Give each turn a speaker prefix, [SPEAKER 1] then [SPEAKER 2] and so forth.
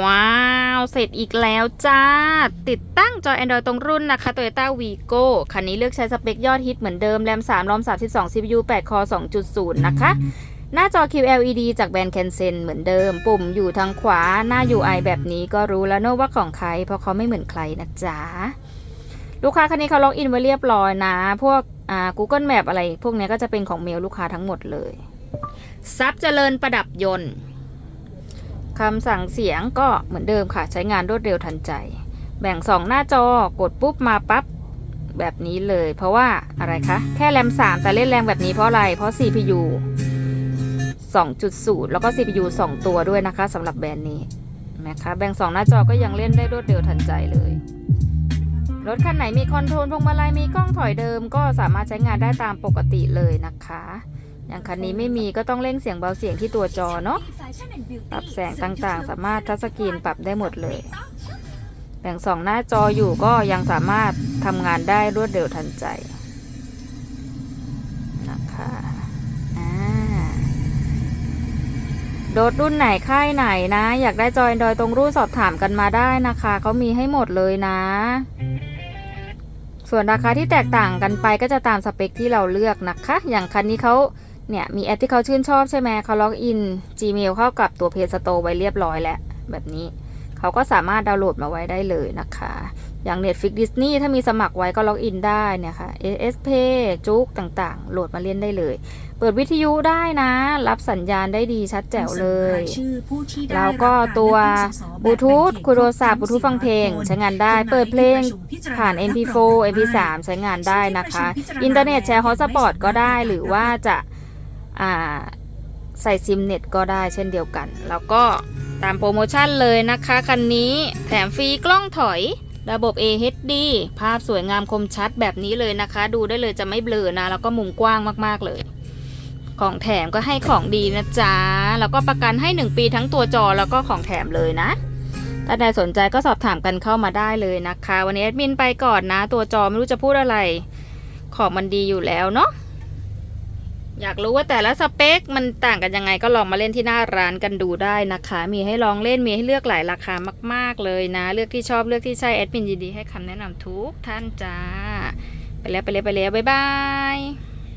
[SPEAKER 1] ว้าว เสร็จอีกแล้วจ้า ติดตั้งจอ Android ตรงรุ่นนะคะ Toyota Vigo คันนี้เลือกใช้สเปคยอดฮิตเหมือนเดิม แรม 3 รอม 32 CPU 8 คอ 2.0 นะคะ หน้าจอ QLED จากแบรนด์ Kensen เหมือนเดิม ปุ่มอยู่ทางขวา หน้า UI แบบนี้ก็รู้แล้วเนอะว่าของใคร เพราะเขาไม่เหมือนใครนะจ๊ะ ลูกค้าคันนี้เขาล็อกอินไว้เรียบร้อยนะ พวกอ่า Google Map อะไร พวกนี้ก็จะเป็นของเมลลูกค้าทั้งหมดเลยซับเจริญประดับยนต์ คำสั่งเสียงก็เหมือนเดิมค่ะใช้งานรวดเร็วทันใจ แบ่งสองหน้าจอกดปุ๊บมาปั๊บแบบนี้เลย เพราะว่าอะไรคะ แค่แรม 3 แต่เล่นแรงแบบนี้เพราะอะไร เพราะ CPU 2.0 แล้วก็ CPU 2 ตัวด้วยนะคะสำหรับแบรนด์นี้นะคะแบ่ง 2 หน้าจอก็ยังเล่นได้รวดเร็วทันใจเลย รถคันไหนมีคอนโทรลพวงมาลัยมีกล้องถอยเดิม ก็สามารถใช้งานได้ตามปกติเลยนะคะ อย่างคันนี้ไม่มีก็ต้องเร่งเสียงเบาเสียงที่ตัวจอเนาะปรับแสงต่างๆ สามารถทัชสกรีนปรับได้หมดเลยแบ่งสองหน้าจออยู่ก็ยังสามารถทำงานได้รวดเร็วทันใจนะคะโดดรุ่นไหนค่ายไหนนะ อยากได้จอยดอยตรงรุ่นสอบถามกันมาได้นะคะ เขามีให้หมดเลยนะ ส่วนราคาที่แตกต่างกันไปก็จะตามสเปคที่เราเลือกนะคะ อย่างคันนี้เขาเนี่ยมีแอปที่เขาชื่นชอบใช่ไหมเขาล็อกอิน Gmail เข้ากับตัว Play Store ไว้เรียบร้อยแล้วแบบนี้ เขาก็สามารถดาวน์โหลดมาไว้ได้เลยนะคะ อย่าง Netflix Disney ถ้ามีสมัครไว้ก็ล็อกอินได้เนี่ยค่ะ ASP จุกต่างๆ โหลดมาเล่นได้เลย เปิดวิทยุได้นะ รับสัญญาณได้ดีชัดแจ๋วเลย แล้วก็ตัวบลูทูธคุโทรศัพท์บลูทูธฟังเพลง ใช้งานได้ เปิดเพลงผ่าน MP4 MP3 ใช้งานได้นะคะ อินเทอร์เน็ตแชร์ฮอตสปอตก็ได้หรือว่าจะอ่าใส่ซิมเน็ตก็ได้เช่นเดียวกัน แล้วก็ตามโปรโมชั่นเลยนะคะ คันนี้แถมฟรีกล้องถอย ระบบ AHD ภาพสวยงามคมชัดแบบนี้เลยนะคะ ดูได้เลยจะไม่เบลอนะ แล้วก็มุมกว้างมากๆเลย ของแถมก็ให้ของดีนะจ๊ะ แล้วก็ประกันให้ 1 ปีทั้งตัวจอแล้วก็ของแถมเลยนะ ถ้าใครสนใจก็สอบถามกันเข้ามาได้เลยนะคะ วันนี้แอดมินไปก่อนนะ ตัวจอไม่รู้จะพูดอะไร ของมันดีอยู่แล้วเนาะ อยากรู้ว่าแต่ละสเปค มันต่างกันยังไงก็ลองมาเล่นที่หน้าร้านกันดูได้นะคะ มีให้ลองเล่นมีให้เลือกหลายราคามาก ๆ เลยนะ เลือกที่ชอบเลือกที่ใช่แอดมินยินดีให้คำแนะนำทุกท่านจ้า ไปแล้วไปแล้วไปแล้วบ๊ายบาย